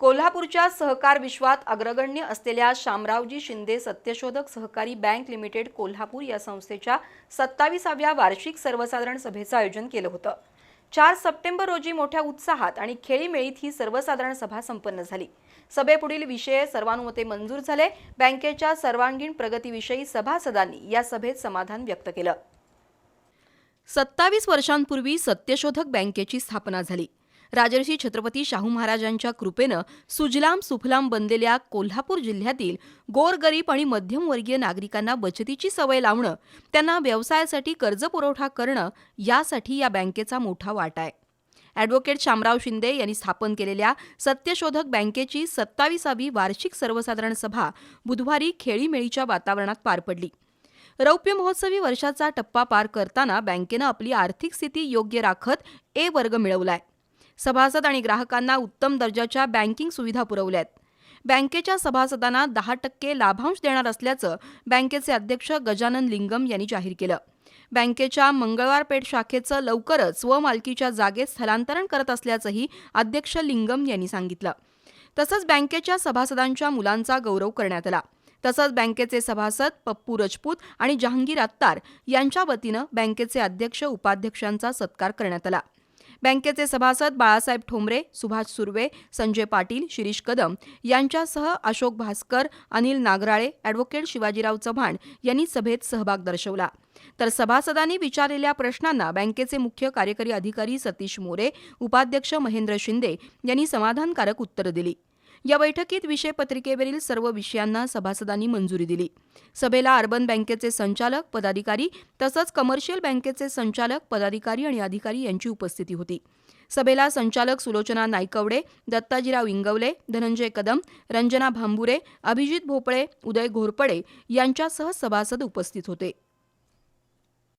कोल्हापूरच्या सहकार विश्वात अग्रगण्य असलेल्या शामरावजी शिंदे सत्यशोधक सहकारी बँक लिमिटेड कोल्हापूर या संस्थेच्या सत्तावीसाव्या वार्षिक सर्वसाधारण सभेचं आयोजन केलं होतं. चार सप्टेंबर रोजी मोठ्या उत्साहात आणि खेळीमेळीत ही सर्वसाधारण सभा संपन्न झाली. सभेपुढील विषय सर्वानुमते मंजूर झाले. बँकेच्या सर्वांगीण प्रगतीविषयी सभासदांनी या सभेत समाधान व्यक्त केलं. सत्तावीस वर्षांपूर्वी सत्यशोधक बँकेची स्थापना झाली. राजर्षी छत्रपती शाहू महाराजांच्या कृपेनं सुजलाम सुफलाम बनलेल्या कोल्हापूर जिल्ह्यातील गोरगरीब आणि मध्यमवर्गीय नागरिकांना बचतीची सवय लावणं त्यांना व्यवसायासाठी कर्ज पुरवठा करणं यासाठी या बँकेचा मोठा वाटा आहे. ॲडव्होकेट शामराव शिंदे यांनी स्थापन केलेल्या सत्यशोधक बँकेची सत्तावीसावी वार्षिक सर्वसाधारण सभा बुधवारी खेळीमेळीच्या वातावरणात पार पडली. रौप्य महोत्सवी वर्षाचा टप्पा पार करताना बँकेनं आपली आर्थिक स्थिती योग्य राखत ए वर्ग मिळवलाय. सभासद आणि ग्राहकांना उत्तम दर्जाच्या बँकिंग सुविधा पुरवल्यात. बँकेच्या सभासदांना दहा टक्के लाभांश देणार असल्याचं बँकेचे अध्यक्ष गजानन लिंगम यांनी जाहीर केलं. बँकेच्या मंगळवारपेठ शाखेचं लवकरच स्वमालकीच्या जागेत स्थलांतरण करत असल्याचंही अध्यक्ष लिंगम यांनी सांगितलं. तसंच बँकेच्या सभासदांच्या मुलांचा गौरव करण्यात आला. तसंच बँकेचे सभासद पप्पू रजपूत आणि जहांगीर अत्तार यांच्या वतीनं बँकेचे अध्यक्ष उपाध्यक्षांचा सत्कार करण्यात आला. बँकेचे सभासद बाळासाहेब ठोंबरे सुभाष सुर्वे संजय पाटील शिरीष कदम यांच्यासह अशोक भास्कर अनिल नागराळे ॲडव्होकेट शिवाजीराव चव्हाण यांनी सभेत सहभाग दर्शवला. तर सभासदांनी विचारलेल्या प्रश्नांना बँकेचे मुख्य कार्यकारी अधिकारी सतीश मोरे उपाध्यक्ष महेंद्र शिंदे यांनी समाधानकारक उत्तरं दिली. या बैठकीत विषय पत्रिकेवरील सर्व विषयांना सभासदांनी मंजुरी दिली. सभेला अर्बन बँकेचे संचालक पदाधिकारी तसंच कमर्शियल बँकेचे संचालक पदाधिकारी आणि अधिकारी यांची उपस्थिती होती. सभेला संचालक सुलोचना नायकवडे दत्ताजीराव इंगवले धनंजय कदम रंजना भांबुरे अभिजित भोपळे उदय घोरपडे यांच्यासह सभासद उपस्थित होते.